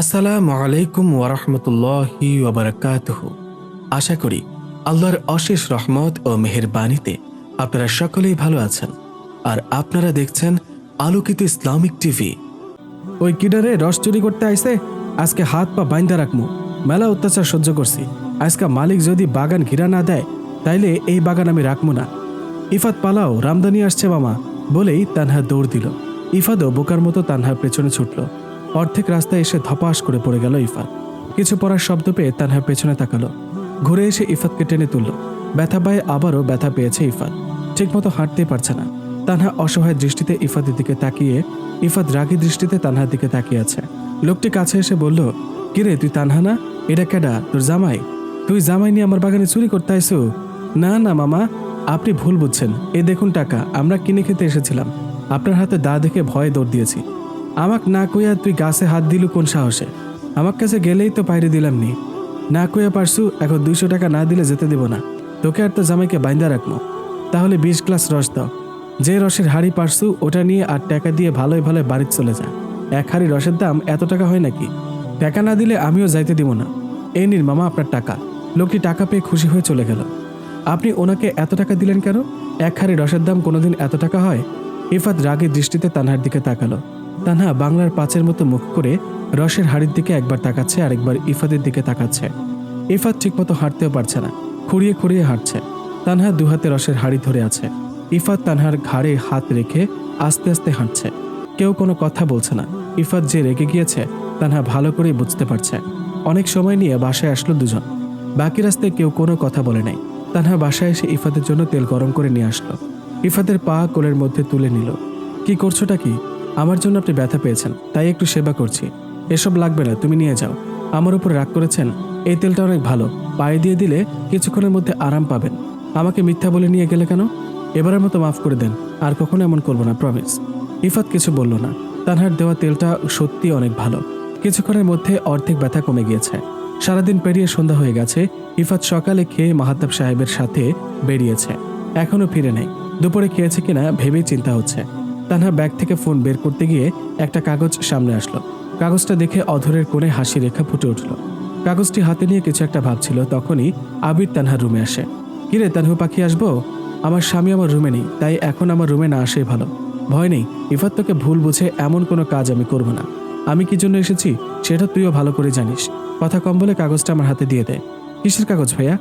আসসালামু আলাইকুম ওরহমতুল্লাহি ওবরাকাতুহ আশা করি আল্লাহর অশেষ রহমত ও মেহেরবানিতে আপনারা সকলেই ভালো আছেন আর আপনারা দেখছেন আলোকিত ইসলামিক টিভি। ওই কিডারে রস চুরি করতে আইসে আজকে হাত পা বাইন্দা রাখমু। মেলা অত্যাচার সহ্য করছি। আজকে মালিক যদি বাগান ঘিরা না দেয়, তাইলে এই বাগান আমি রাখব না। ইফাত পালাও, রামদানি আসছে মামা বলেই তানহা দৌড় দিল। ইফাদও বোকার মতো তানহার পেছনে ছুটল। অর্ধেক রাস্তায় এসে ধপাস করে পড়ে গেল ইফাত। কিছু পড়ার শব্দ পেয়ে তানহা পেছনে তাকালো। ঘুরে এসে ইফাতকে টেনে তুলল। ব্যথা পায়ে আবারও ব্যথা পেয়েছে ইফাত। ঠিকমতো হাঁটতেই পারছে না। তানহা অসহায় দৃষ্টিতে ইফাতের দিকে তাকিয়ে, ইফাত রাগী দৃষ্টিতে তানহার দিকে তাকিয়ে আছে। লোকটি কাছে এসে বলল, কিরে, তুই তানহা না? এটা কেডা? তোর জামাই? তুই জামাই নিয়ে আমার বাগানে চুরি করতে আইসো? না না, মামা। আপনি ভুল বুঝছেন। এ দেখুন টাকা, আমরা কিনে খেতে এসেছিলাম। আপনার হাতে দা দেখে ভয়ে দৌড় দিয়েছি। আমাক না কইয়া তুই গাছে হাত দিলু কোন সাহসে? আমার কাছে গেলেই তো পাইরে দিলাম নি না কইয়া পারছু এখন দুইশো টাকা না দিলে যেতে দিব না। তোকে আর তো জামাইকে বাইন্দা রাখব তাহলে বিশ গ্লাস রস দাও। যে রসের হাড়ি পারছু, ওটা নিয়ে আর টাকা দিয়ে ভালোই ভালো বাড়িতে চলে যা। এক হাড়ি রসের দাম এত টাকা হয় নাকি? টাকা না দিলে আমিও যাইতে দিব না। এই নিন মামা আপনার টাকা। লোকটি টাকা পেয়ে খুশি হয়ে চলে গেল। আপনি ওনাকে এত টাকা দিলেন কেন? এক হাড়ি রসের দাম কোনোদিন এত টাকা হয়? ইফাত রাগের দৃষ্টিতে তানহার দিকে তাকালো। তানহা বাংলার পাঁচের মতো মুখ করে রসের হাড়ির দিকে একবার তাকাচ্ছে, আরেকবার ইফাদের দিকে তাকাচ্ছে। ইফাত ঠিকমতো হাঁটতেও পারছে না, খুঁড়িয়ে খুঁড়িয়ে হাঁটছে। তানহা দুহাতে রসের হাড়ি ধরে আছে। ইফাত তানহার ঘাড়ে হাত রেখে আস্তে আস্তে হাঁটছে। কেউ কোনো কথা বলছে না। ইফাত যে রেগে গিয়েছে, তানহা ভালো করে বুঝতে পারছে। অনেক সময় নিয়ে বাসায় আসলো দুজন। বাকি রাস্তায় কেউ কোনো কথা বলে নাই। তানহা বাসায় এসে ইফাতের জন্য তেল গরম করে নিয়ে আসলো। ইফাতের পা কোলের মধ্যে তুলে নিল। কি করছোটা কি? আমার জন্য আপনি ব্যথা পেয়েছেন, তাই একটু সেবা করছি। এসব লাগবে না, তুমি নিয়ে যাও। আমার উপর রাগ করেছেন? এই তেলটা অনেক ভালো। পায়ে দিয়ে দিলে কিছুক্ষণের মধ্যে আরাম পাবেন। আমাকে মিথ্যা বলে নিয়ে গেলে কেন? এবারের মতো মাফ করে দেন। আর কখনো এমন করব না প্রমিস ইফাত কিছু বলল না। তানহার দেওয়া তেলটা সত্যি অনেক ভালো। কিছুক্ষণের মধ্যে অর্ধেক ব্যথা কমে গিয়েছে। সারাদিন পেরিয়ে সন্ধ্যা হয়ে গেছে। ইফাত সকালে খেয়ে মাহাতাব সাহেবের সাথে বেরিয়েছে। এখনও ফিরে নেই। দুপুরে খেয়েছে কিনা ভেবেই চিন্তা হচ্ছে। তানহা ব্যাগ থেকে ফোন বের করতে গিয়ে একটা কাগজ সামনে আসলো। কাগজটা দেখে অধরের কোণে হাসি রেখা ফুটে উঠল। কাগজটি হাতে নিয়ে কিছু একটা ভাবছিল, তখনই আবির তানহার রুমে আসে। কিরে তানহু, পাখি আসব? আমার স্বামী আমার রুমে নেই, তাই এখন আমার রুমে না আসেই ভালো। ভয় নেই, ইফাত তোকে ভুল বুঝে এমন কোনো কাজ আমি করব না। আমি কি জন্য এসেছি, সেটা তুইও ভালো করে জানিস। কথা কম বলে কাগজটা আমার হাতে দিয়ে দে। কিসের কাগজ ভাইয়া?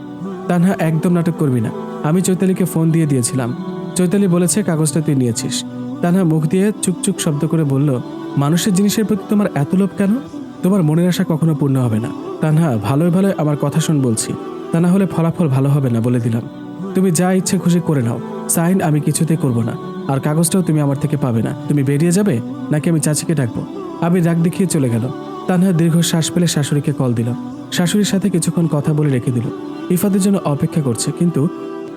তানহা একদম নাটক করবি না। আমি চৈতালিকে ফোন দিয়ে দিয়েছিলাম। চৈতালি বলেছে কাগজটা তুই নিয়েছিস। তানহা মুখ দিয়ে চুকচুক শব্দ করে বলল, মানুষের জিনিসের প্রতি তোমার এত লোভ কেন? তোমার মনের আশা কখনো পূর্ণ হবে না। তানহা ভালোই ভালো আমার কথা শোন বলছি। তা না হলে ফলাফল ভালো হবে না বলে দিলাম। তুমি যা ইচ্ছে খুশি করে নাও। সাইন আমি কিছুতেই করব না। আর কাগজটাও তুমি আমার থেকে পাবে না। তুমি বেরিয়ে যাবে? নাকি আমি চাচিকে ডাকবো? আমি রাগ দেখিয়ে চলে গেল। তানহা দীর্ঘ শ্বাস পেলে শাশুড়িকে কল দিল। শাশুড়ির সাথে কিছুক্ষণ কথা বলে রেখে দিল। ইফাদের জন্য অপেক্ষা করছে, কিন্তু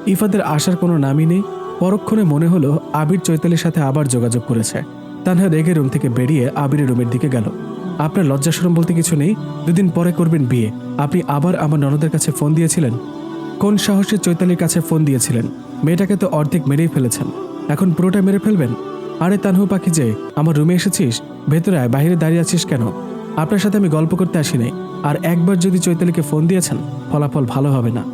ইফাদের আসার কোনো নামই নেই। পরক্ষণে মনে হলো আবির চৈতালির সাথে আবার যোগাযোগ করেছে। তানহা রেগে রুম থেকে বেরিয়ে আবিরের রুমের দিকে গেল। আপনার লজ্জাসরম বলতে কিছু নেই? দুদিন পরে করবেন বিয়ে। আপনি আবার আমার ননদের কাছে ফোন দিয়েছিলেন? কোন সাহসে চৈতালির কাছে ফোন দিয়েছিলেন? মেয়েটাকে তো অর্ধেক মেরেই ফেলেছেন। এখন পুরোটা মেরে ফেলবেন? আরে তানহু পাখি যে, আমার রুমে এসেছিস? ভেতরে আয়, বাইরে দাঁড়িয়ে আছিস কেন? আপনার সাথে আমি গল্প করতে আসিনি আর একবার যদি চৈতালিকে ফোন দিয়েছেন, ফলাফল ভালো হবে না।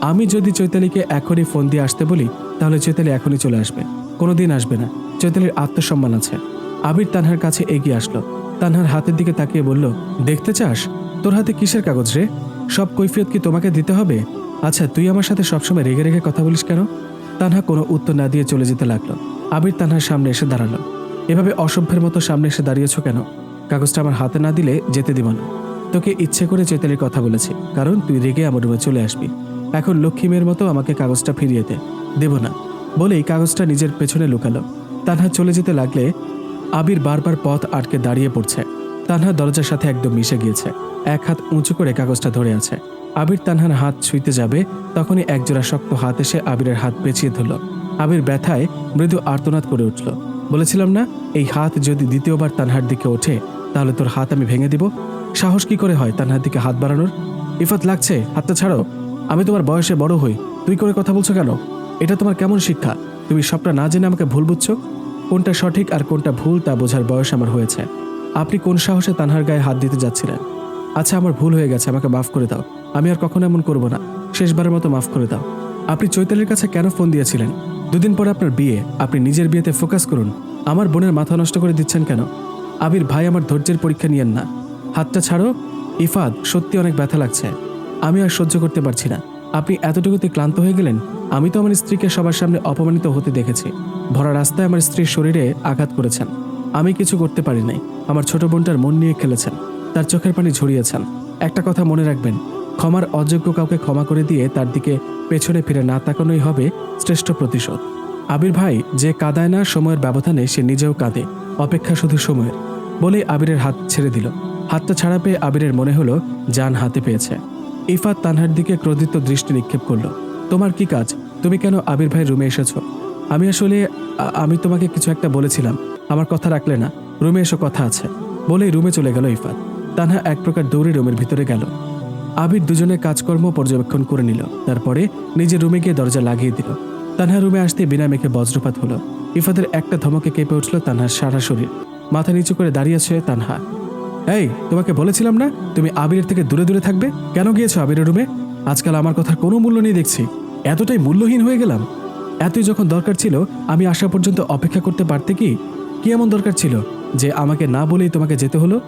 আমি যদি চৈতালিকে এখনই ফোন দিয়ে আসতে বলি তাহলে চৈতালি এখনই চলে আসবে। কোনোদিন আসবে না। চৈতালির আত্মসম্মান আছে। আবির তানহার কাছে এগিয়ে আসলো। তানহার হাতের দিকে তাকিয়ে বলল, দেখতে চাস? তোর হাতে কিসের কাগজ রে? সব কৈফিয়ত কি তোমাকে দিতে হবে? আচ্ছা তুই আমার সাথে সবসময় রেগে রেগে কথা বলিস কেন? তানহা কোনো উত্তর না দিয়ে চলে যেতে লাগল। আবির তানহার সামনে এসে দাঁড়াল। এভাবে অসভ্যের মতো সামনে এসে দাঁড়িয়েছো কেন? কাগজটা আমার হাতে না দিলে যেতে দিব না। তোকে ইচ্ছে করে চৈতালির কথা বলেছি। কারণ তুই রেগে আমার রুমে চলে আসবি। এখন লক্ষ্মী মেয়ের মতো আমাকে কাগজটা ফিরিয়ে দে। দেব না, বলেই কাগজটা নিজের পেছনে লুকালো। তানহা চলে যেতে লাগলে আবির বারবার পথ আটকে দাঁড়িয়ে পড়ছে। তানহা দরজার সাথে একদম মিশে গিয়েছে। এক হাত উঁচু করে কাগজটা ধরে আছে। আবির তানহার হাত ছুঁইতে যাবে, তখনই একজোড়া শক্ত হাত এসে আবিরের হাত পেঁচিয়ে ধরল। আবির ব্যথায় মৃদু আর্তনাদ করে উঠল। বলেছিলাম না, এই হাত যদি দ্বিতীয়বার তানহার দিকে ওঠে, তাহলে তোর হাত আমি ভেঙে দিব? সাহস কি করে হয় তানহার দিকে হাত বাড়ানোর? ইফাত লাগছে, হাতটা ছাড়ো। আমি তোমার বয়সে বড় হই, তুই করে কথা বলছো কেন? এটা তোমার কেমন শিক্ষা? তুমি সবটা না জেনে আমাকে ভুল বুঝছ? কোনটা সঠিক আর কোনটা ভুল তা বোঝার বয়স আমার হয়েছে। আপনি কোন সাহসে তানহার গায়ে হাত দিতে যাচ্ছিলেন? আচ্ছা আমার ভুল হয়ে গেছে, আমাকে মাফ করে দাও। আমি আর কখনো এমন করব না। শেষবারের মতো মাফ করে দাও। আপনি চৈতালির কাছে কেন ফোন দিয়েছিলেন? দুদিন পরে আপনার বিয়ে। আপনি নিজের বিয়েতে ফোকাস করুন। আমার বোনের মাথা নষ্ট করে দিচ্ছেন কেন? আবির ভাই আমার ধৈর্যের পরীক্ষা নিয়েন না। হাতটা ছাড়ো। ইফাদ সত্যি অনেক ব্যথা লাগছে। আমি আর সহ্য করতে পারছি না। আপনি এতটুকুতে ক্লান্ত হয়ে গেলেন? আমি তো আমার স্ত্রীকে সবার সামনে অপমানিত হতে দেখেছি। ভরা রাস্তায় আমার স্ত্রীর শরীরে আঘাত করেছেন। আমি কিছু করতে পারি নাই। আমার ছোট বোনটার মন নিয়ে খেলেছেন। তার চোখের পানি ঝরিয়েছেন। একটা কথা মনে রাখবেন, ক্ষমার অযোগ্য কাউকে ক্ষমা করে দিয়ে তার দিকে পেছনে ফিরে না তাকানোই হবে শ্রেষ্ঠ প্রতিশোধ। আবির ভাই, যে কাদায় না সময়ের ব্যবধানে সে নিজেও কাঁদে। অপেক্ষা শুধু সময়ের। বলে আবিরের হাত ছেড়ে দিল। হাতটা ছাড়া পেয়ে আবিরের মনে হলো, যান হাতে পেয়েছে। ইফাত তানহার দিকে ক্রোধিত দৃষ্টি নিক্ষেপ করল। তোমার কি কাজ? তুমি কেন আবির ভাই রুমে এসেছ? আমি আসলে, আমি তোমাকে কিছু একটা বলেছিলাম। আমার কথা রাখলে না। রুমে এসো, কথা আছে। বলেই রুমে চলে গেল ইফাত। তানহা এক প্রকার দৌড়ে রুমের ভিতরে গেল। আবির দুজনের কাজকর্ম পর্যবেক্ষণ করে নিল। তারপরে নিজের রুমে গিয়ে দরজা লাগিয়ে দিল। তানহা রুমে আসতে বিনা মেঘে বজ্রপাত হলো। ইফাদের একটা ধমকে কেঁপে উঠল তানহার সারা শরীর। মাথা নিচু করে দাঁড়িয়েছে তানহা। এই, তোমাকে বলেছিলাম না তুমি আবিরের থেকে দূরে দূরে থাকবে? কেন গিয়েছো আবিরের রুমে? আজকাল আমার কথার কোনো মূল্য নেই দেখছি। এতটাই মূল্যহীন হয়ে গেলাম। এতই যখন দরকার ছিল, আমি আসা পর্যন্ত অপেক্ষা করতে পারতে কি? কি এমন দরকার ছিল যে আমাকে না বলেই তোমাকে যেতে হলো?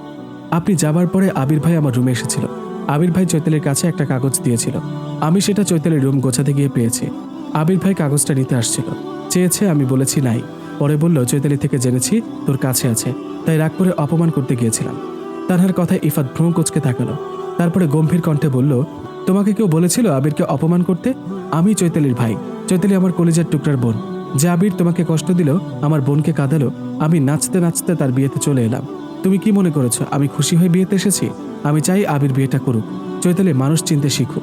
আপনি যাবার পরে আবির ভাই আমার রুমে এসেছিল। আবির ভাই চৈতালির কাছে একটা কাগজ দিয়েছিল। আমি সেটা চৈতালির রুম গোছাতে গিয়ে পেয়েছি। আবির ভাই কাগজটা নিতে আসছিল। চেয়েছে আমি বলেছি নাই। পরে বলল, চৈতালি থেকে জেনেছি তোর কাছে আছে। তাই রাগ করে অপমান করতে গিয়েছিলাম। তানহার কথায় ইফাত ভ্রম কোচকে তাকালো। তারপরে গম্ভীর কণ্ঠে বলল, তোমাকে কেউ বলেছিল আবিরকে অপমান করতে? আমি চৈতালির ভাই। চৈতালি আমার কলেজের টুকরার বোন। যে আবির তোমাকে কষ্ট দিল, আমার বোনকে কাঁদালো, আমি নাচতে নাচতে তার বিয়েতে চলে এলাম। তুমি কি মনে করেছ, আমি খুশি হয়ে বিয়েতে এসেছি? আমি চাই আবির বিয়েটা করুক। চৈতালি মানুষ চিনতে শিখুক।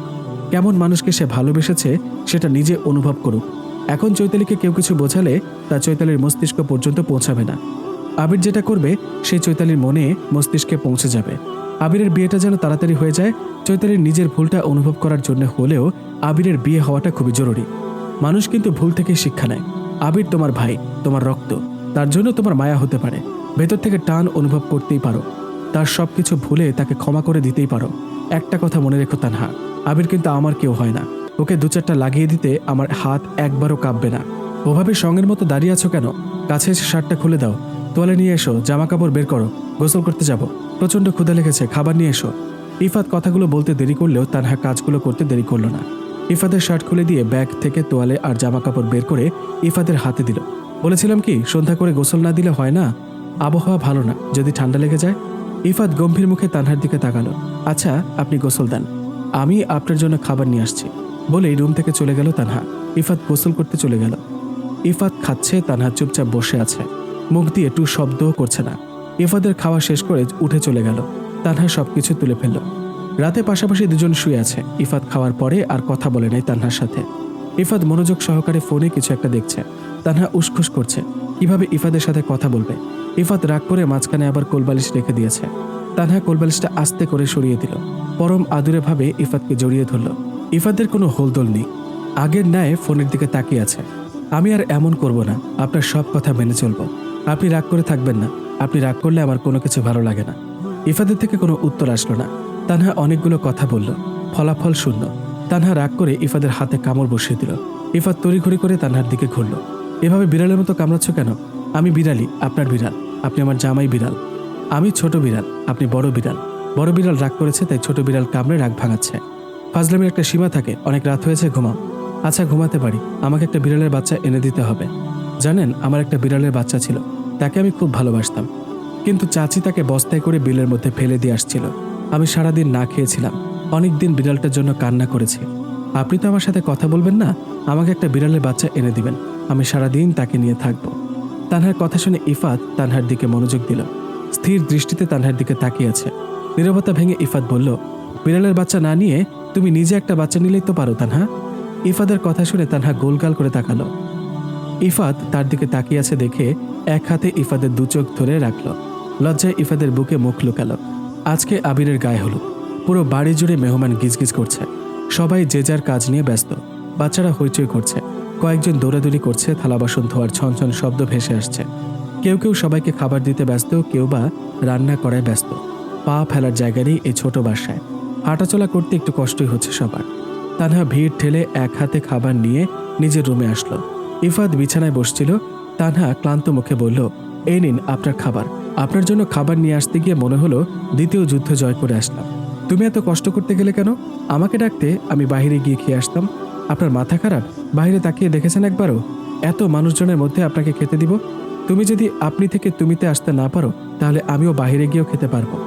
কেমন মানুষকে সে ভালোবেসেছে, সেটা নিজে অনুভব করুক। এখন চৈতালিকে কেউ কিছু বোঝালে, তা চৈতালির মস্তিষ্ক পর্যন্ত পৌঁছাবে না। আবির যেটা করবে, সেই চৈতালির মনে মস্তিষ্কে পৌঁছে যাবে। আবিরের বিয়েটা যেন তাড়াতাড়ি হয়ে যায়, চৈতালির নিজের ভুলটা অনুভব করার জন্য হলেও আবিরের বিয়ে হওয়াটা খুবই জরুরি। মানুষ কিন্তু ভুল থেকে শিক্ষা নেয়। আবির তোমার ভাই, তোমার রক্ত, তার জন্য তোমার মায়া হতে পারে। ভেতর থেকে টান অনুভব করতেই পারো। তার সব কিছু ভুলে তাকে ক্ষমা করে দিতেই পারো। একটা কথা মনে রেখো তানহা, আবির কিন্তু আমার কেউ হয় না। ওকে দু চারটা লাগিয়ে দিতে আমার হাত একবারও কাঁপবে না। ওভাবে সঙ্গের মতো দাঁড়িয়ে আছো কেন? কাছে এসে শার্টটা খুলে দাও। তোয়ালে নিয়ে এসো জামা কাপড় বের করো, গোসল করতে যাব। প্রচণ্ড ক্ষুদা লেগেছে, খাবার নিয়ে এসো। ইফাত কথাগুলো বলতে দেরি করলেও তানহা কাজগুলো করতে দেরি করল না। ইফাতের শার্ট খুলে দিয়ে ব্যাগ থেকে তোয়ালে আর জামা কাপড় বের করে ইফাতের হাতে দিল। বলেছিলাম কি, সন্ধ্যা করে গোসল না দিলে হয় না? আবহাওয়া ভালো না, যদি ঠান্ডা লেগে যায়? ইফাত গম্ভীর মুখে তানহার দিকে তাকালো। আচ্ছা আপনি গোসল দেন। আমি আপনার জন্য খাবার নিয়ে আসছি। বলেই রুম থেকে চলে গেল তানহা। ইফাত গোসল করতে চলে গেল। ইফাত খাচ্ছে, তানহা চুপচাপ বসে আছে। মুখ দিয়ে টু শব্দও করছে না। ইফাদের খাওয়া শেষ করে উঠে চলে গেল। তানহা সবকিছু তুলে ফেলল। রাতে পাশাপাশি দুজন শুয়ে আছে। ইফাত খাওয়ার পরে আর কথা বলে নাই তানহার সাথে। ইফাত মনোযোগ সহকারে ফোনে কিছু একটা দেখছে। তানহা উসখুস করছে। কীভাবে ইফাদের সাথে কথা বলবে? ইফাত রাগ করে মাঝখানে আবার কোলবালিশ রেখে দিয়েছে। তানহা কোলবালিশটা আস্তে করে সরিয়ে দিল। পরম আদুরে ভাবে ইফাতকে জড়িয়ে ধরল। ইফাদের কোনো হোলদোল নেই। আগের ন্যায় ফোনের দিকে তাকিয়ে আছে। আমি আর এমন করব না। আপনার সব কথা মেনে চলবো। আপনি রাগ করে থাকবেন না। আপনি রাগ করলে আমার কোনো কিছু ভালো লাগে না। ইফাদের থেকে কোনো উত্তর আসলো না। তানহা অনেকগুলো কথা বলল। ফলাফল শূন্য। তানহা রাগ করে ইফাদের হাতে কামড় বসিয়ে দিল। ইফাত তড়িঘড়ি করে তানহার দিকে ঘুরল। এভাবে বিড়ালের মতো কামড়াচ্ছ কেন? আমি বিড়ালি আপনার বিড়াল। আপনি আমার জামাই বিড়াল। আমি ছোট বিড়াল, আপনি বড় বিড়াল। বড় বিড়াল রাগ করেছে, তাই ছোট বিড়াল কামড়ে রাগ ভাঙাচ্ছে। ফাজলামের একটা সীমা থাকে, অনেক রাত হয়েছে, ঘুমাও। আচ্ছা ঘুমাতে পারি। আমাকে একটা বিড়ালের বাচ্চা এনে দিতে হবে। জানেন, আমার একটা বিড়ালের বাচ্চা ছিল। তাকে আমি খুব ভালোবাসতাম। কিন্তু চাচি তাকে বস্তায় করে বিলের মধ্যে ফেলে দিয়ে আসছিল। আমি সারাদিন না খেয়েছিলাম। অনেক দিন বিড়ালটার জন্য কান্না করেছি। আপনি তো আমার সাথে কথা বলবেন না? আমাকে একটা বিড়ালের বাচ্চা এনে দিবেন। আমি সারাদিন তাকে নিয়ে থাকব। তানহার কথা শুনে ইফাত তানহার দিকে মনোযোগ দিল। স্থির দৃষ্টিতে তানহার দিকে তাকিয়ে আছে। নীরবতা ভেঙে ইফাত বলল, বিড়ালের বাচ্চা না নিয়ে তুমি নিজে একটা বাচ্চা নিলেই তো পারো তানহা। ইফাদের কথা শুনে তানহা গোলগাল করে তাকালো। ইফাত তার দিকে তাকিয়ে আছে দেখে এক হাতে ইফাদের দু চোখ ধরে রাখল। লজ্জায় ইফাদের বুকে মুখ লুকালো। আজকে আবিরের গায়ে হলুদ। পুরো বাড়ি জুড়ে মেহমান গিজগিজ করছে। সবাই যে যার কাজ নিয়ে ব্যস্ত। বাচ্চারা হইচই করছে। কয়েকজন দৌড়াদৌড়ি করছে, থালা বাসন ধোয়ার ছনছন শব্দ ভেসে আসছে। কেউ কেউ সবাইকে খাবার দিতে ব্যস্ত, কেউ বা রান্না করায় ব্যস্ত। পা ফেলার জায়গা নেই এই ছোট বাসায়। হাঁটাচলা করতে একটু কষ্টই হচ্ছে সবার। তানহা ভিড় ঠেলে এক হাতে খাবার নিয়ে নিজের রুমে আসলো। ইফাত বিছানায় বসছিল। তানহা ক্লান্ত মুখে বলল, এই নিন আপনার খাবার। আপনার জন্য খাবার নিয়ে আসতে গিয়ে মনে হলো দ্বিতীয় যুদ্ধ জয় করে আসলাম। তুমি এত কষ্ট করতে গেলে কেন? আমাকে ডাকতে আমি বাইরে গিয়ে খেয়ে আসতাম। আপনার মাথা খারাপ? বাইরে তাকিয়ে দেখেছেন একবারও? এত মানুষজনের মধ্যে আপনাকে খেতে দিব? তুমি যদি আপনি থেকে তুমিতে আসতে না পারো, তাহলে আমিও বাইরে গিয়েও খেতে পারব।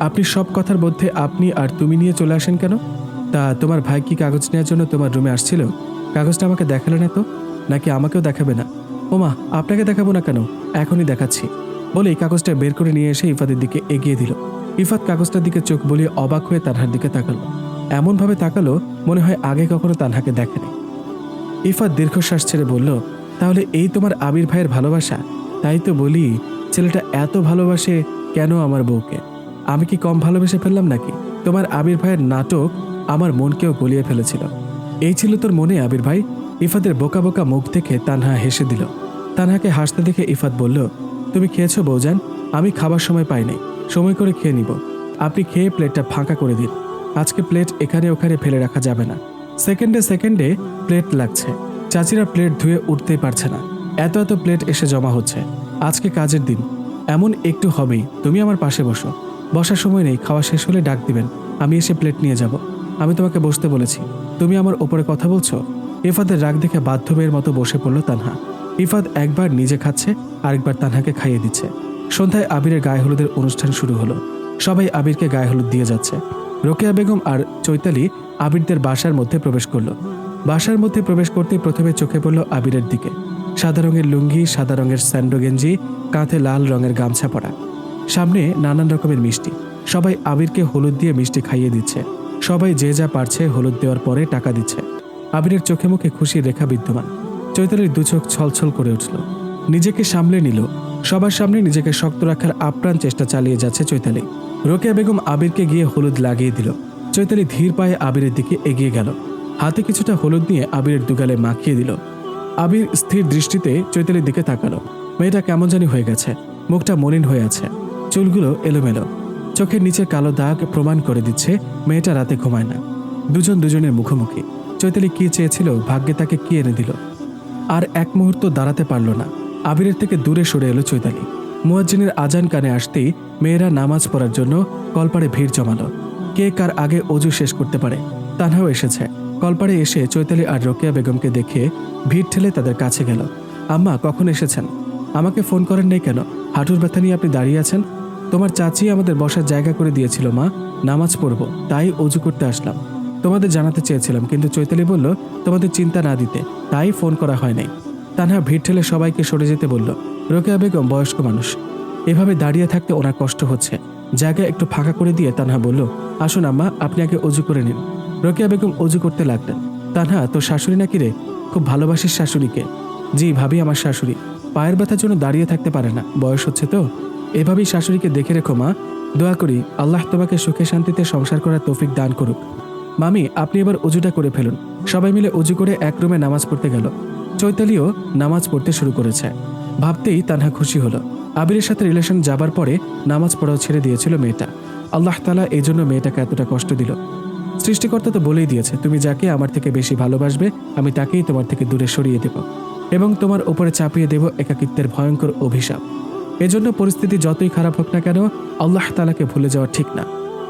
আপনি সব কথার মধ্যে আপনি আর তুমি নিয়ে চলে আসেন কেন? তা তোমার ভাই কি কাগজ নেওয়ার জন্য তোমার রুমে আসছিল? কাগজটা আমাকে দেখালে না তো? নাকি আমাকেও দেখাবে না? ওমা, আপনাকে দেখাবো না কেন? এখনই দেখাচ্ছি। বলে কাগজটা বের করে নিয়ে এসে ইফাদের দিকে এগিয়ে দিল। ইফাত কাগজটার দিকে চোখ বলিয়ে অবাক হয়ে তানহার দিকে তাকালো। এমনভাবে তাকালো মনে হয় আগে কখনো তানহাকে দেখেনি। ইফাত দীর্ঘশ্বাস ছেড়ে বলল, তাহলে এই তোমার আবির ভাইয়ের ভালোবাসা? তাই তো বলি, ছেলেটা এত ভালোবাসে কেন আমার বউকে? আমি কি কম ভালোবেসে ফেললাম নাকি? তোমার আবির ভাইয়ের নাটক আমার মনকেও গলিয়ে ফেলেছিল। এই ছিল তোর মনে আবির ভাই? ইফাতের বোকা বোকা মুখ দেখে তানহা হেসে দিল। তানহাকে হাসতে দেখে ইফাত বলল, তুমি খেয়েছো বৌজান আমি খাবার সময় পাইনি সময় করে খেয়ে নিব। আপনি খেয়ে প্লেটটা ফাঁকা করে দিন। আজকে প্লেট এখানে ওখানে ফেলে রাখা যাবে না। সেকেন্ডে সেকেন্ডে প্লেট লাগছে। চাচিরা প্লেট ধুয়ে উঠতেই পারছে না। এত এত প্লেট এসে জমা হচ্ছে। আজকে কাজের দিন। এমন একটু হবেই। তুমি আমার পাশে বসো। বসার সময় নেই। খাওয়া শেষ হলে ডাক দিবেন। আমি এসে প্লেট নিয়ে যাব। আমি তোমাকে বসতে বলেছি। তুমি আমার ওপরে কথা বলছো? ইফাদের রাগ দেখে বাধ্য মেয়ের মতো বসে পড়ল তানহা। ইফাদ একবার নিজে খাচ্ছে, আরেকবার তানহাকে খাইয়ে দিচ্ছে। সন্ধ্যায় আবিরের গায়ে হলুদের অনুষ্ঠান শুরু হলো। সবাই আবিরকে গায়ে হলুদ দিয়ে যাচ্ছে। রোকেয়া বেগম আর চৈতালি আবিরদের বাসার মধ্যে প্রবেশ করল। বাসার মধ্যে প্রবেশ করতে প্রথমে চোখে পড়ল আবিরের দিকে। সাদা রঙের লুঙ্গি, সাদা রঙের স্যান্ডো গেঞ্জি, কাঁধে লাল রঙের গামছা পরা। সামনে নানান রকমের মিষ্টি। সবাই আবিরকে হলুদ দিয়ে মিষ্টি খাইয়ে দিচ্ছে। সবাই যে যা পারছে হলুদ দেওয়ার পরে টাকা দিচ্ছে। আবিরের চোখে মুখে খুশির রেখা বিদ্যমান। চৈতালির দু চোখ ছলছল করে উঠল। নিজেকে সামলে নিল। সবার সামনে নিজেকে শক্ত রাখার আপ্রাণ চেষ্টা চালিয়ে যাচ্ছে চৈতালি। রোকেয়া বেগম আবিরকে গিয়ে হলুদ লাগিয়ে দিল। চৈতালি ধীর পায়ে আবিরের দিকে এগিয়ে গেল। হাতে কিছুটা হলুদ নিয়ে আবিরের দুগালে মাখিয়ে দিল। আবির স্থির দৃষ্টিতে চৈতালির দিকে তাকালো। মেয়েটা কেমন জানি হয়ে গেছে। মুখটা মলিন হয়ে আছে। চুলগুলো এলোমেলো। চোখের নিচে কালো দাগ প্রমাণ করে দিচ্ছে মেয়েটা রাতে ঘুমায় না। দুজন দুজনের মুখোমুখি। চৈতালি কি চেয়েছিল, ভাগ্যে তাকে কি এনে দিল? আর এক মুহূর্ত দাঁড়াতে পারল না। আবিরের থেকে দূরে সরে এলো চৈতালি। মুয়াজ্জিনের আজান কানে আসতেই মেয়েরা নামাজ পড়ার জন্য কলপাড়ে ভিড় জমালো। কে কার আগে অজু শেষ করতে পারে, তানহাও এসেছে। কলপাড়ে এসে চৈতালি আর রোকেয়া বেগমকে দেখে ভিড় ঠেলে তাদের কাছে গেল। আম্মা, কখন এসেছেন? আমাকে ফোন করেন নাই কেন? হাঁটুর ব্যথা নিয়ে আপনি দাঁড়িয়ে আছেন? তোমার চাচি আমাদের বসার জায়গা করে দিয়েছিল, মা। নামাজ পড়ব, তাই অজু করতে আসলাম। তোমাদের জানাতে চেয়েছিলাম, কিন্তু চৈতালি বলল, তোমাদের চিন্তা না দিতে। তাই ফোন করা হয় নাই। তানহা ভিড় ঠেলে সবাইকে সরে যেতে বলল, রোকেয়া বেগম, বয়স্ক মানুষ। এভাবে দাঁড়িয়ে থাকতে ওনার কষ্ট হচ্ছে। জায়গা একটু ফাঁকা করে দিয়ে তানহা বলল, আসুন আম্মা, আপনি আগে অজু করে নিন। রোকেয়া বেগম অজু করতে লাগলেন। তানহা, তোর শাশুড়ি নাকি রে? খুব ভালোবাসিস শাশুড়িকে। জি, ভাবি আমার শাশুড়ি। পায়ের ব্যথার জন্য দাঁড়িয়ে থাকতে পারে না। বয়স হচ্ছে তো। এভাবেই শাশুড়িকে দেখে রেখো মা। দোয়া করি, আল্লাহ তোমাকে সুখে শান্তিতে সংসার করার তৌফিক দান করুক। মামি, আপনি এবার অজুটা করে ফেলুন। সবাই মিলে অজু করে এক রুমে নামাজ পড়তে গেল। চৈতালিও নামাজ পড়তে শুরু করেছে। ভাবতেই তানহা খুশি হলো। আবিরের সাথে রিলেশন যাবার পরে নামাজ পড়াও ছেড়ে দিয়েছিল মেয়েটা। আল্লাহ তালা এই জন্য মেয়েটাকে এতটা কষ্ট দিল। সৃষ্টিকর্তা তো বলেই দিয়েছে, তুমি যাকে আমার থেকে বেশি ভালোবাসবে, আমি তাকেই তোমার থেকে দূরে সরিয়ে দেব এবং তোমার ওপরে চাপিয়ে দেব একাকিত্বের ভয়ঙ্কর অভিশাপ। এজন্য পরিস্থিতি যতই খারাপ হোক না কেন, আল্লাহ তালাকে ভুলে যাওয়া ঠিক না।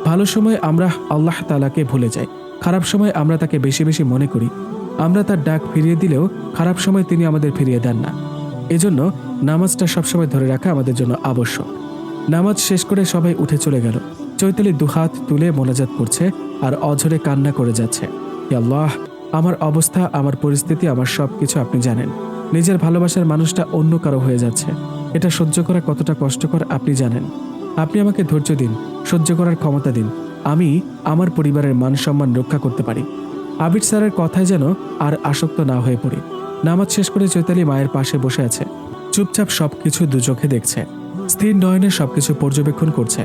ভালো সময় আমরা আল্লাহ তালাকে ভুলে যাই, খারাপ সময় আমরা তাকে বেশি বেশি মনে করি। আমরা তার ডাক ফিরিয়ে দিলেও খারাপ সময় তিনি আমাদের ফিরিয়ে দেন না। এজন্য নামাজটা সবসময় ধরে রাখা আমাদের জন্য আবশ্যক। নামাজ শেষ করে সবাই উঠে চলে গেল। চৈতালি দুহাত তুলে মোনাজাত করছে আর অঝরে কান্না করে যাচ্ছে। আল্লাহ, আমার অবস্থা, আমার পরিস্থিতি, আমার সব কিছু আপনি জানেন। নিজের ভালোবাসার মানুষটা অন্য কারও হয়ে যাচ্ছে। এটা সহ্য করা কতটা কষ্টকর আপনি জানেন। আপনি আমাকে ধৈর্য দিন। সহ্য করার ক্ষমতা দিন। আমি আমার পরিবারের মান সম্মান রক্ষা করতে পারি। আবির স্যারের কথায় যেন আর আসক্ত না হয়ে পড়ি। নামাজ শেষ করে চৈতালি মায়ের পাশে বসে আছে। চুপচাপ সবকিছু দু চোখে দেখছে। স্থির নয়নে সবকিছু পর্যবেক্ষণ করছে।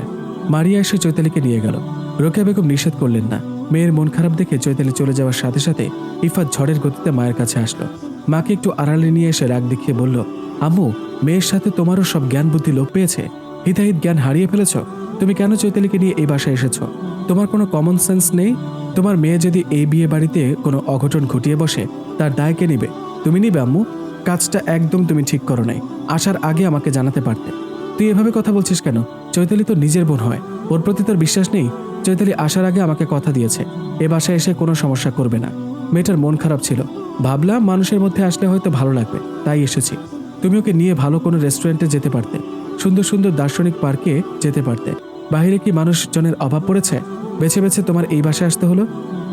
মারিয়া এসে চৈতালিকে নিয়ে গেল। রোকেয়া বেগম নিষেধ করলেন না। মেয়ের মন খারাপ দেখে চৈতালি চলে যাওয়ার সাথে সাথে ইফাত ঝড়ের গতিতে মায়ের কাছে আসলো। মাকে একটু আড়ালে নিয়ে এসে রাগ দেখিয়ে বলল, আম্মু, মেয়ের সাথে তোমারও সব জ্ঞান বুদ্ধি লোপ পেয়েছে? হিতাহিত জ্ঞান হারিয়ে ফেলেছ? তুমি কেন চৈতালিকে নিয়ে এই বাসায় এসেছ? তোমার কোনো কমন সেন্স নেই? তোমার মেয়ে যদি এই বিয়ে বাড়িতে কোনো অঘটন ঘটিয়ে বসে, তার দায় কে নিবে? তুমি নিবে, আম্মু? কাজটা একদম তুমি ঠিক করো নাই। আসার আগে আমাকে জানাতে পারতে। তুই এভাবে কথা বলছিস কেন? চৈতালি তো নিজের বোন হয়। ওর প্রতি তোর বিশ্বাস নেই? চৈতালি আসার আগে আমাকে কথা দিয়েছে। এ বাসায় এসে কোনো সমস্যা করবে না। মেয়েটার মন খারাপ ছিল। ভাবলাম মানুষের মধ্যে আসলে হয়তো ভালো লাগবে, তাই এসেছি। তুমি ওকে নিয়ে ভালো কোনো রেস্টুরেন্টে যেতে পারতে। সুন্দর সুন্দর দার্শনিক পার্কে যেতে পারতে। বাইরে কি মানুষজনের অভাব পড়েছে? বেছে বেছে তোমার এই বাসায় আসতে হলো?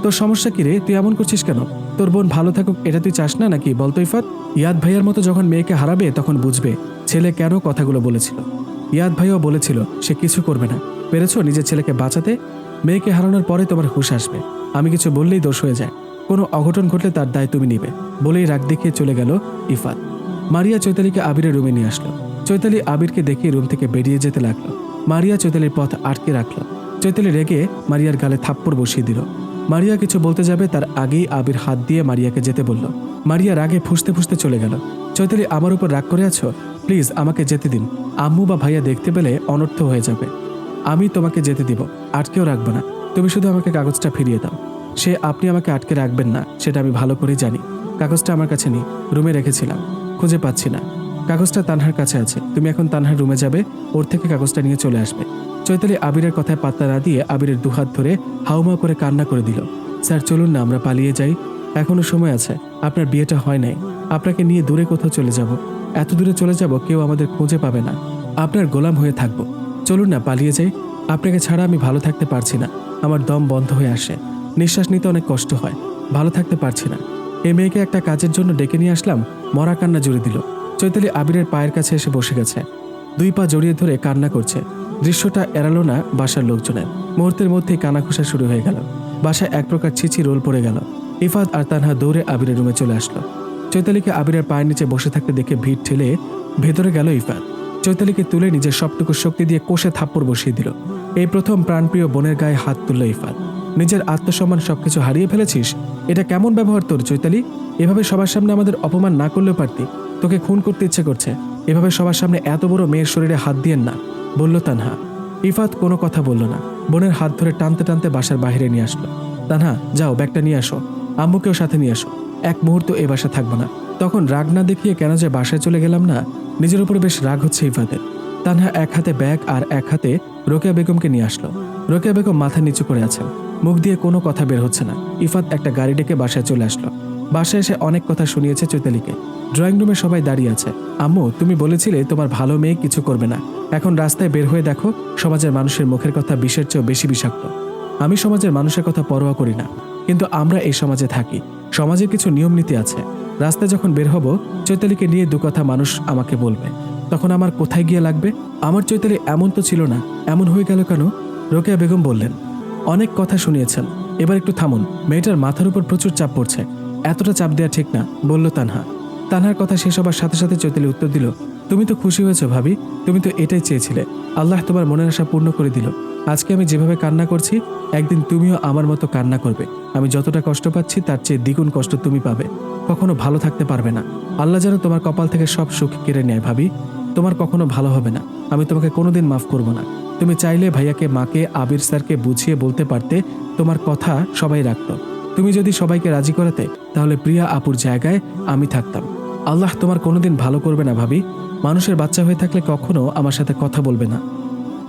তোর সমস্যা কি রে? তুই এমন করছিস কেন? তোর বোন ভালো থাকুক, এটা তুই চাস না নাকি? বলতো ইফাত। ইয়াদ ভাইয়ার মতো যখন মেয়েকে হারাবে, তখন বুঝবে ছেলে কেন কথাগুলো বলেছিল। ইয়াদ ভাইও বলেছিল, সে কিছু করবে না। পেরেছ নিজের ছেলেকে বাঁচাতে? মেয়েকে হারানোর পরে তোমার হুশ আসবে। আমি কিছু বললেই দোষ হয়ে যায়। কোনো অঘটন ঘটলে তার দায় তুমি নিবে। বলেই রাগ দেখিয়ে চলে গেল ইফাত। মারিয়া চৈতালিকে আবিরের রুমে নিয়ে আসলো। চৈতালি আবিরকে দেখিয়ে রুম থেকে বেরিয়ে যেতে লাগল। মারিয়া চৈতালির পথ আটকে রাখল। চৈতালি রেগে মারিয়ার গালে থাপ্পড় বসিয়ে দিল। মারিয়া কিছু বলতে যাবে তার আগেই আবির হাত দিয়ে মারিয়াকে যেতে বলল। মারিয়া রাগে ফুসতে ফুসতে চলে গেল। চৈতালি, আমার উপর রাগ করে আছো? প্লিজ আমাকে যেতে দিন। আম্মু বা ভাইয়া দেখতে পেলে অনর্থ হয়ে যাবে। আমি তোমাকে যেতে দিব। আটকেও রাখব না। তুমি শুধু আমাকে কাগজটা ফিরিয়ে দাও। সে আপনি আমাকে আটকে রাখবেন না, সেটা আমি ভালো করেই জানি। কাগজটা আমার কাছে নেই। রুমে রেখেছিলাম। খুঁজে পাচ্ছি না। কাগজটা তানহার কাছে আছে। তুমি এখন তানহার রুমে যাবে, ওর থেকে কাগজটা নিয়ে চলে আসবে। চৈতালি আবিরের কথায় পাত্তা না দিয়ে আবিরের দুহাত ধরে হাউমাউ করে কান্না করে দিল। স্যার, চলুন না, আমরা পালিয়ে যাই। এখনও সময় আছে। আপনার বিয়েটা হয় নাই। আপনাকে নিয়ে দূরে কোথাও চলে যাব। এত দূরে চলে যাব, কেউ আমাদের খুঁজে পাবে না। আপনার গোলাম হয়ে থাকব। চলুন না, পালিয়ে যাই। আপনাকে ছাড়া আমি ভালো থাকতে পারছি না। আমার দম বন্ধ হয়ে আসে। নিঃশ্বাস নিতে অনেক কষ্ট হয়। ভালো থাকতে পারছি না। এ মেয়েকে একটা কাজের জন্য ডেকে নিয়ে আসলাম। মরা কান্না জুড়ে দিল। চৈতালি আবিরের পায়ের কাছে এসে বসে গেছে। দুই পা জড়িয়ে ধরে কান্না করছে। দৃশ্যটা এড়ালো না বাসার লোকজনের। মুহূর্তের মধ্যেই কানাঘুষা শুরু হয়ে গেল। বাসায় এক প্রকার ছিচি রোল পড়ে গেল। ইফাত আর তানহা দৌড়ে আবিরের রুমে চলে আসলো। চৈতালিকে আবিরের পায়ের নিচে বসে থাকতে দেখে ভিড় ঠেলে ভেতরে গেল ইফাত। চৈতালিকে তুলে নিজের সবটুকু শক্তি দিয়ে কোষে থাপ্পড় বসিয়ে দিল। এই প্রথম প্রাণপ্রিয় বোনের গায়ে হাত তুলল ইফাত। নিজের আত্মসম্মান সবকিছু হারিয়ে ফেলেছিস? এটা কেমন ব্যবহার তোর, চৈতালি? এভাবে সবার সামনে আমাদের অপমান না করলেও পারতি। তোকে খুন করতে ইচ্ছে করছে। এভাবে সবার সামনে এত বড় মেয়ের শরীরে হাত দিয়েন না। বলল তানহা। ইফাত কোনো কথা বলল না। বোনের হাত ধরে টানতে টানতে বাসার বাইরে নিয়ে আসলো। তানহা, যাও, ব্যাগটা নিয়ে আসো। আম্মুকেও সাথে নিয়ে আসো। এক মুহূর্ত এ বাসা থাকব না। তখন রাগ না দেখিয়ে কেন যে বাসায় চলে গেলাম না, নিজের উপর বেশ রাগ হচ্ছে ইফাতের। তানহা এক হাতে ব্যাগ আর এক হাতে রোকেয়া বেগমকে নিয়ে আসলো। রোকেয়া বেগম মাথা নিচু করে আছেন। মুখ দিয়ে কোনো কথা বের হচ্ছে না। ইফাত একটা গাড়ি ডেকে বাসায় চলে আসলো। বাসায় এসে অনেক কথা শুনিয়েছে চৈতালিকে। ড্রয়িং রুমে সবাই দাঁড়িয়ে আছে। আম্মু, তুমি বলেছিলে তোমার ভালো মেয়ে কিছু করবে না। এখন রাস্তায় বের হয়ে দেখো, সমাজের মানুষের মুখের কথা বিষের চেয়েও বেশি বিষাক্ত। আমি সমাজের মানুষের কথা পরোয়া করি না। কিন্তু আমরা এই সমাজে থাকি। সমাজের কিছু নিয়ম নীতি আছে। রাস্তায় যখন বের হব, চৈতালিকে নিয়ে দু কথা মানুষ আমাকে বলবে। তখন আমার কোথায় গিয়ে লাগবে? আমার চৈতালি এমন তো ছিল না। এমন হয়ে গেল কেন? রোকেয়া বেগম বললেন অনেক কথা শুনিয়েছেন। এবার একটু থামুন, মেয়েটার মাথার উপর প্রচুর চাপ পড়ছে। এতটা চাপ দেওয়া ঠিক না, বলল তানহা। তানহার কথা শেষ হবার সাথে সাথে চৈতালি উত্তর দিল, তুমি তো খুশি হয়েছো ভাবি, তুমি তো এটাই চেয়েছিলে। আল্লাহ তোমার মনের আশা পূর্ণ করে দিল। আজকে আমি যেভাবে কান্না করছি, একদিন তুমিও আমার মতো কান্না করবে। আমি যতটা কষ্ট পাচ্ছি, তার চেয়ে দ্বিগুণ কষ্ট তুমি পাবে। কখনো ভালো থাকতে পারবে না। আল্লাহ যেন তোমার কপাল থেকে সব সুখ কেড়ে নেয় ভাবি। তোমার কখনো ভালো হবে না। আমি তোমাকে কোনোদিন মাফ করব না। তুমি চাইলে ভাইয়াকে, মাকে, আবির স্যারকে বুঝিয়ে বলতে পারতে, তোমার কথা সবাই রাখত। তুমি যদি সবাইকে রাজি করাতে, তাহলে প্রিয়া আপুর জায়গায় আমি থাকতাম। আল্লাহ তোমার কোনোদিন ভালো করবে না ভাবি। মানুষের বাচ্চা হয়ে থাকলে কখনো আমার সাথে কথা বলবে না।